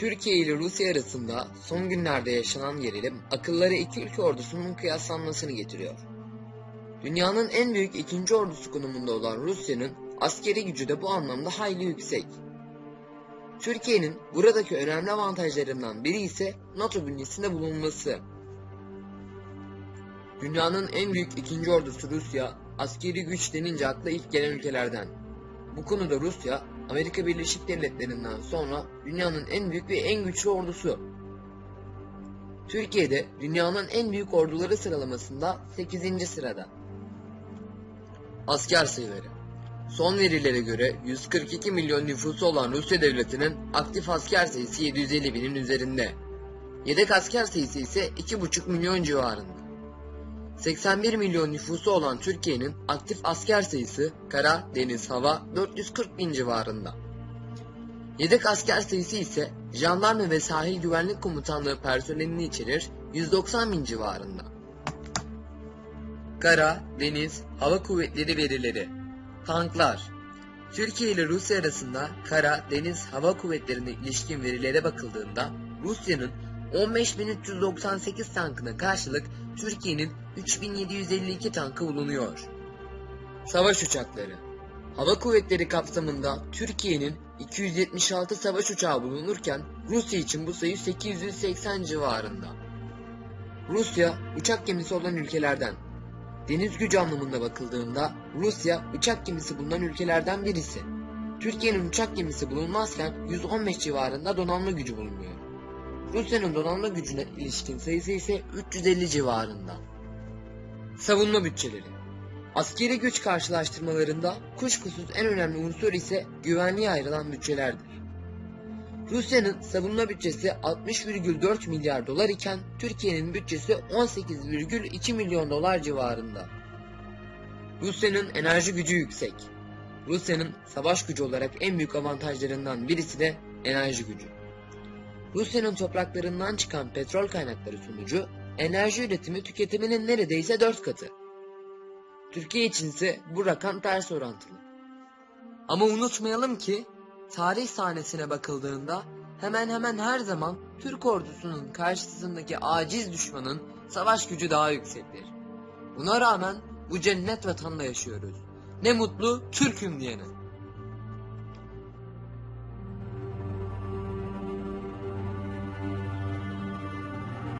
Türkiye ile Rusya arasında son günlerde yaşanan gerilim akıllara iki ülke ordusunun kıyaslanmasını getiriyor. Dünyanın en büyük ikinci ordusu konumunda olan Rusya'nın askeri gücü de bu anlamda hayli yüksek. Türkiye'nin buradaki önemli avantajlarından biri ise NATO bünyesinde bulunması. Dünyanın en büyük ikinci ordusu Rusya, askeri güç denince akla ilk gelen ülkelerden. Bu konuda Rusya, Amerika Birleşik Devletleri'nden sonra dünyanın en büyük ve en güçlü ordusu. Türkiye'de dünyanın en büyük orduları sıralamasında 8. sırada. Asker sayıları Son verilere göre 142 milyon nüfusu olan Rusya devletinin aktif asker sayısı 750 binin üzerinde. Yedek asker sayısı ise 2,5 milyon civarında. 81 milyon nüfusu olan Türkiye'nin aktif asker sayısı kara, deniz, hava 440 bin civarında. Yedek asker sayısı ise jandarma ve sahil güvenlik komutanlığı personelini içerir 190 bin civarında. Kara, deniz, hava kuvvetleri verileri Tanklar Türkiye ile Rusya arasında kara, deniz, hava kuvvetlerine ilişkin verilere bakıldığında Rusya'nın 15.398 tankına karşılık Türkiye'nin 3752 tankı bulunuyor. Savaş uçakları Hava kuvvetleri kapsamında Türkiye'nin 276 savaş uçağı bulunurken Rusya için bu sayı 880 civarında. Rusya uçak gemisi olan ülkelerden. Deniz gücü anlamında bakıldığında Rusya uçak gemisi bulunan ülkelerden birisi. Türkiye'nin uçak gemisi bulunmazken 115 civarında donanma gücü bulunuyor. Rusya'nın donanma gücüne ilişkin sayısı ise 350 civarında. Savunma bütçeleri Askeri güç karşılaştırmalarında kuşkusuz en önemli unsur ise güvenliğe ayrılan bütçelerdir. Rusya'nın savunma bütçesi 60,4 milyar dolar iken Türkiye'nin bütçesi 18,2 milyon dolar civarında. Rusya'nın enerji gücü yüksek. Rusya'nın savaş gücü olarak en büyük avantajlarından birisi de enerji gücü. Rusya'nın topraklarından çıkan petrol kaynakları sonucu enerji üretimi tüketiminin neredeyse 4 katı. Türkiye içinse bu rakam ters orantılı. Ama unutmayalım ki tarih sahnesine bakıldığında hemen hemen her zaman Türk ordusunun karşısındaki aciz düşmanın savaş gücü daha yüksektir. Buna rağmen bu cennet vatanda yaşıyoruz. Ne mutlu Türk'üm diyene.